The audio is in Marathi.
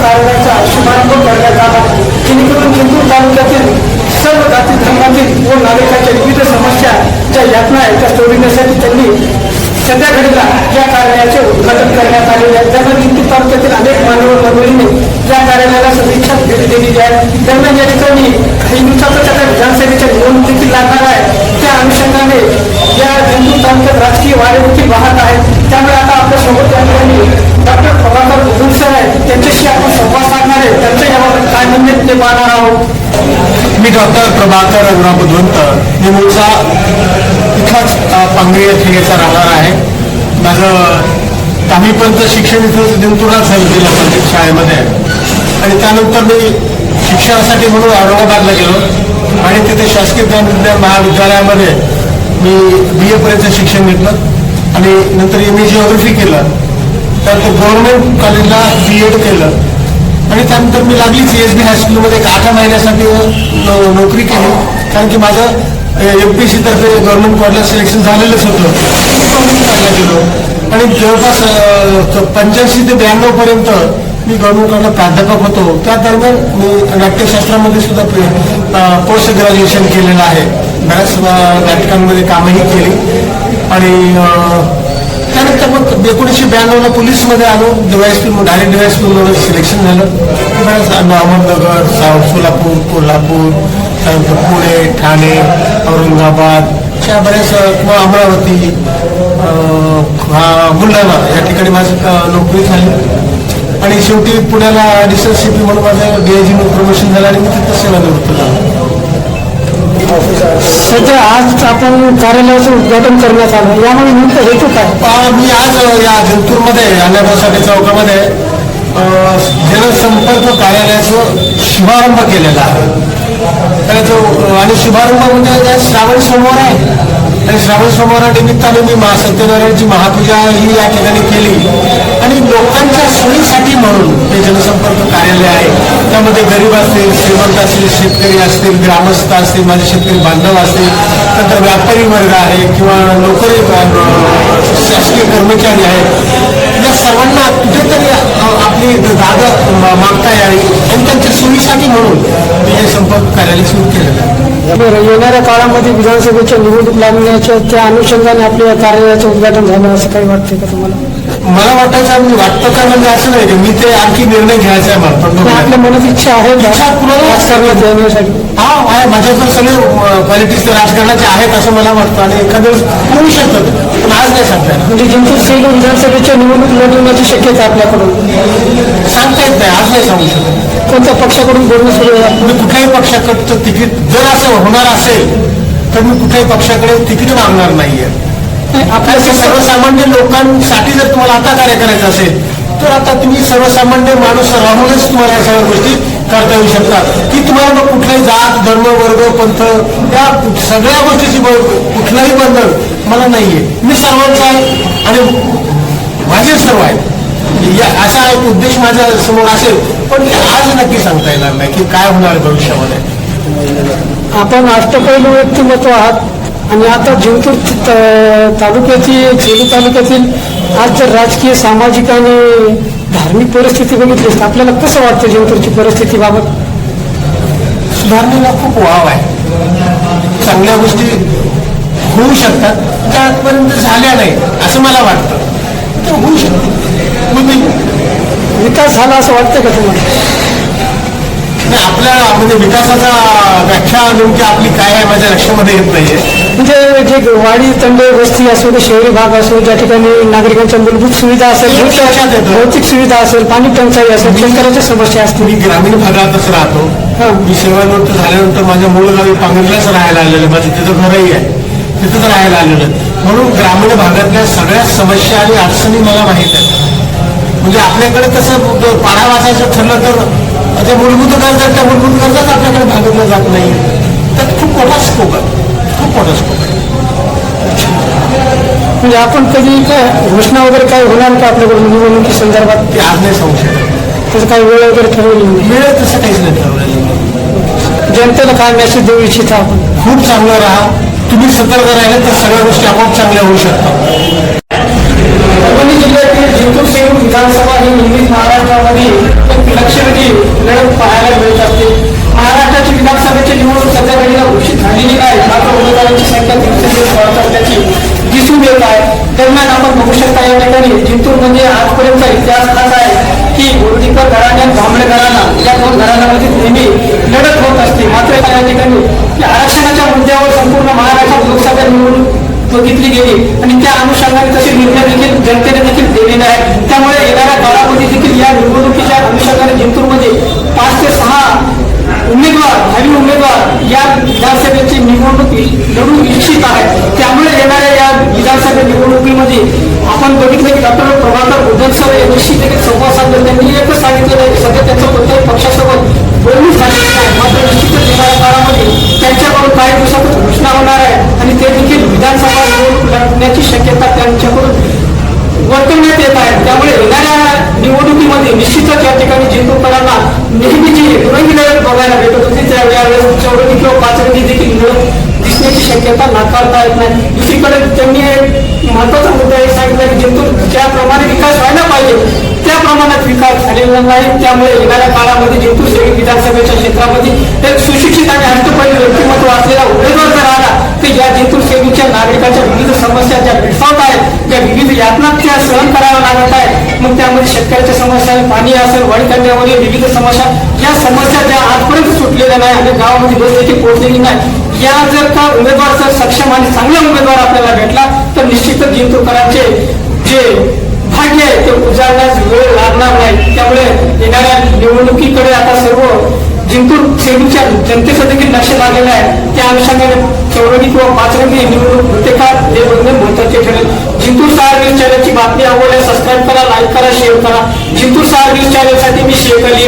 कार्यालयाचा शुभारंभ करण्यात आला जेणेकरून चिंतूर तालुक्यातील सर्व जाती धर्मातील व नागरिकांच्या विविध समस्या ज्या यातना आहेत त्या सोडविण्यासाठी त्यांनी सध्या घडीला या कार्यालयाचे उद्घाटन करण्यात आलेले आहे त्यामुळे चिंतूर तालुक्यातील कार्यालयाला सदिच्छा भेट विधानसभेच्या निवडणूक देखील लागणार आहे त्या अनुषंगाने या तालुक्यात राजकीय वारे देखील वाहत आहेत त्यामुळे आता या ठिकाणी डॉक्टर प्रभाकर सर आहेत. त्यांच्याशी आपण संवाद साधणार आहे. याबाबत काय म्हणणे ते पाहणार आहोत. मी डॉक्टर प्रभाकर रघुरा बुधवंत मी मूळचा इथलाच पांगरी या ठिकाणचा राहणार आहे. माझं दहावीपर्यंत शिक्षण इथं जिंतूरला झालं जिल्हा परिषद शाळेमध्ये आणि त्यानंतर मी शिक्षणासाठी म्हणून औरंगाबादला गेलो. आणि तिथे शासकीय ज्ञानविज्ञान महाविद्यालयामध्ये मी बी एपर्यंत शिक्षण घेतलं. आणि नंतर एम ए जिओग्राफी केलं. त्यानंतर गव्हर्नमेंट कॉलेजला बी एड केलं. आणि त्यानंतर मी लागली सी एस बी हायस्कूलमध्ये एक आठ महिन्यासाठी नोकरी केली. कारण की माझं एम पी सी तर्फे गव्हर्नमेंट कॉलेजला सिलेक्शन झालेलंच होतं. गेलो. आणि जवळपास पंच्याऐंशी ते ब्याण्णव पर्यंत मी गव्हर्नमेंट कॉलेजला प्राध्यापक होतो. त्या दरम्यान मी नाट्यशास्त्रामध्ये सुद्धा पोस्ट ग्रॅज्युएशन केलेलं आहे. बऱ्याच नाटकांमध्ये कामही केली. आणि त्यानंतर मग एकोणीसशे ब्याण्णवला पोलीसमध्ये आलो. डिवाय स्कूल डायरेक्ट डिवाय स्कूलमध्ये सिलेक्शन झालं. बऱ्याच अहमदनगर सोलापूर कोल्हापूर त्यानंतर पुणे ठाणे औरंगाबाद अशा बऱ्याच किंवा अमरावती बुलढाणा या ठिकाणी माझी नोकरी झाली. आणि शेवटी पुण्याला ॲडिशनल सी पी म्हणून माझं डी आय जी प्रमोशन झालं आणि मी तिथं सेवानिवृत्त झालो सध्या आज आपण कार्यालयाचं उद्घाटन करण्यात आलं. यामुळे नेमकं हेतू काय? मी आज या जिंतूरमध्ये अण्णाभाऊसाठे चौकामध्ये जनसंपर्क कार्यालयाचं शुभारंभ केलेला आहे. त्याचा आणि शुभारंभ म्हणजे श्रावण सोमवार आहे. श्रावण सोमवारानिमित्ताने मी महा सत्यनारायणची महापूजा ही या ठिकाणी केली. आणि लोकांच्या सोयीसाठी म्हणून हे जनसंपर्क कार्यालय आहे. त्यामध्ये गरीब असतील श्रीमंत असतील शेतकरी असतील ग्रामस्थ असतील माझे शेतकरी बांधव असतील नंतर व्यापारी वर्ग आहे किंवा नोकरी शासकीय कर्मचारी आहेत. या सर्वांना कुठेतरी आपली जागा मागता यावी आणि त्यांच्या सोयीसाठी म्हणून मी हे संपर्क कार्यालय सुरू केलेलं आहे. बरं येणाऱ्या काळामध्ये विधानसभेच्या निवडणूक लागण्याच्या त्या अनुषंगाने आपल्या कार्यालयाचं उद्घाटन झालं असं काही वाटतंय का तुम्हाला? मला वाटायचं आणि वाटतं का म्हणजे असं नाही की मी ते आणखी निर्णय घ्यायचा आहे मला पण आपल्या. मनात इच्छा आहे इच्छा राजकारणात येण्यासाठी हा आहे. माझ्याकडे सगळे क्वालिटीज राजकारणाचे आहेत असं मला वाटतं आणि एखाद्या वेळेस होऊ शकतं पण आज नाही सांगता म्हणजे जिंतूर सेलू विधानसभेच्या निवडणूक लढवण्याची शक्यता आपल्याकडून? सांगता येत नाही आज नाही सांगू शकत. कोणत्या पक्षाकडून बोलणं सुरू मी कुठल्याही पक्षाकडचं तिकीट जर असं होणार असेल तर मी कुठल्याही पक्षाकडे तिकीट मागणार नाहीये. नाही, आपल्या आपल्या सर्व सर्वसामान्य लोकांसाठी जर तुम्हाला आता कार्य करायचं असेल तर आता तुम्ही सर्वसामान्य माणूस राहूनच तुम्हाला या सगळ्या गोष्टी करता येऊ शकतात. की तुम्हाला मग कुठलाही जात धर्म वर्ग पंथ या सगळ्या गोष्टीची कुठलंही बंधन मला नाहीये. मी सर्वांचा आहे आणि माझे सर्व आहेत. या असा एक उद्देश माझ्यासमोर असेल पण आज नक्की सांगता येणार नाही की काय होणार भविष्यामध्ये. आपण अष्टपैलू व्यक्तिमत्व आहात. आणि आता जिंतूर त- तालुक्याची सेलू तालुक्यातील आज जर राजकीय सामाजिक आणि धार्मिक परिस्थिती बघितली तर आपल्याला कसं वाटतं जिंतूरची परिस्थितीबाबत सुधारणेला खूप वाव आहे. चांगल्या गोष्टी होऊ शकतात त्या आजपर्यंत झाल्या नाही असं मला वाटतं. तर होऊ शकतं. विकास झाला असं वाटतं का तुम्हाला? आपल्या म्हणजे विकासाचा व्याख्या नेमकी आपली काय आहे माझ्या लक्षामध्ये येत नाहीये म्हणजे जे वाडी तंडे वस्ती असो ते शहरी भाग असो ज्या ठिकाणी नागरिकांच्या मूलभूत सुविधा असेल. भौतिक सुविधा असेल पाणी टंचाई असेल शेतकऱ्याच्या समस्या असतील मी ग्रामीण भागातच राहतो हां. मी सेवानिवृत्त झाल्यानंतर माझ्या मूळ गावी पांगरल्याच राहायला आलेलं आहे. माझं तिथं घरही आहे तिथंच राहायला आलेलं. म्हणून ग्रामीण भागातल्या सगळ्या समस्या आणि अडचणी मला माहीत आहेत म्हणजे आपल्याकडे ब- पाढा वाचायचं ठरलं तर जे मूलभूत गरजा त्या मूलभूत गरजाच आपल्याकडे भागवल्या जात नाही. त्यात खूप मोठा स्कोप आहे. खूप मोठा स्कोप आहे. म्हणजे आपण कधी काय घोषणा वगैरे काय होणार का आपल्याकडून? निवडणुकी संदर्भात? ते आज नाही सांगू शकत. त्याचं काही वेळ वगैरे ठरवली नाही. मिळेल तसं काहीच नाही ठरवलेलं. जनतेला काय मेसेज देऊ इच्छिता आपण? खूप चांगलं राहा. तुम्ही सतर्क राहिले तर सगळ्या गोष्टी आपोआप चांगल्या होऊ शकतात. परभणी जिल्ह्यातील जिंतूर सेलू विधानसभा ही नेहमीच महाराष्ट्रामध्ये लक्षवेधी लढत पाहायला मिळत असते. महाराष्ट्राची विधानसभेची निवडणूक सध्या घडीला घोषित झालेली नाही मात्र उमेदवारांची संख्या दिवसेंदिवस वाढत असल्याची दिसून येत आहे. दरम्यान आपण बघू शकता या ठिकाणी जिंतूर म्हणजे आजपर्यंतचा इतिहास हाच आहे की गोरदीकर घराणे भांबळे घराणा या दोन घराण्यामध्ये नेहमी लढत होत असते. मात्र या ठिकाणी आरक्षणाच्या मुद्द्यावर संपूर्ण महाराष्ट्रात लोकसभा निवडणूक बघितली गेली. आणि त्या अनुषंगाने तसे निर्णय देखील जनतेने देखील दिलेले आहेत. त्यामुळे येणाऱ्या काळामध्ये देखील या निवडणुकीच्या अनुषंगाने जिंतूरमध्ये पाच ते सहा उमेदवार भावी उमेदवार या विधानसभेची निवडणूक लढू इच्छित आहेत. त्यामुळे येणाऱ्या या विधानसभा निवडणुकीमध्ये आपण बघितलं की डॉक्टर प्रभाकर उदनसर यांच्याशी देखील संवाद साधला. त्यांनी एकच सांगितलेलं आहे की सध्या त्यांचं कोणत्याही पक्षासोबत बोलणं सांगितलं नाही. मात्र निश्चितच येणाऱ्या काळामध्ये त्यांच्याकडून काही दिवसात घोषणा होणार आहे आणि ते देखील विधानसभा निवडणूक शक्यता त्यांच्याकडून वर्तवण्यात येत आहे. त्यामुळे येणाऱ्या निवडणुकीमध्ये निश्चितच या ठिकाणी जिंतूरकरांना नेहमीची दुरंगी लढत बघायला भेटत. होती त्यावेळेस चौरंगी किंवा पाचरंगी देखील मिळत दिसण्याची शक्यता नाकारता येत नाही. दुसरीकडे त्यांनी महत्त्वाचा मुद्दा हे सांगितला की जिंतूर ज्याप्रमाणे विकास व्हायला पाहिजे त्या प्रमाणात विकास झालेला नाही. त्यामुळे येणाऱ्या काळामध्ये जिंतूर सेवी विधानसभेच्या क्षेत्रामध्ये एक सुशिक्षित आणि हस्तपैल व्यक्तिमत्व असलेला उमेदवार जर आला की ज्या जिंतूर सेवीच्या नागरिकांच्या विविध समस्या ज्या भेडसावत आहेत त्या विविध यातना त्या सहन कराव्या लागत आहेत. मग त्यामध्ये शेतकऱ्याच्या समस्या पाणी असेल वाढ विविध समस्या या समस्या ज्या आजपर्यंत सुटलेल्या नाही आणि गावामध्ये बस देखील पोहोचलेली नाही. या जर का उमेदवार जर सक्षम आणि चांगला उमेदवार आपल्याला भेटला तर निश्चितच जिंतूरकरांचे जे भाग्य आहे ते उजाडण्यास वेळ लागणार नाही. त्यामुळे येणाऱ्या निवडणुकीकडे आता सर्व जनतेचं देखील लक्ष लागलेलं आहे त्या अनुषंगाने चौरंगी किंवा पाचरंगी निवडणूक होते का? हे बंधन महत्त्वाचे ठरेल. जिंतूर सहा न्यूज चॅनलची बातमी आवडल्यास सबस्क्राईब करा लाईक करा शेअर करा. जिंतूर सहा न्यूज चॅनलसाठी मी शेअर अली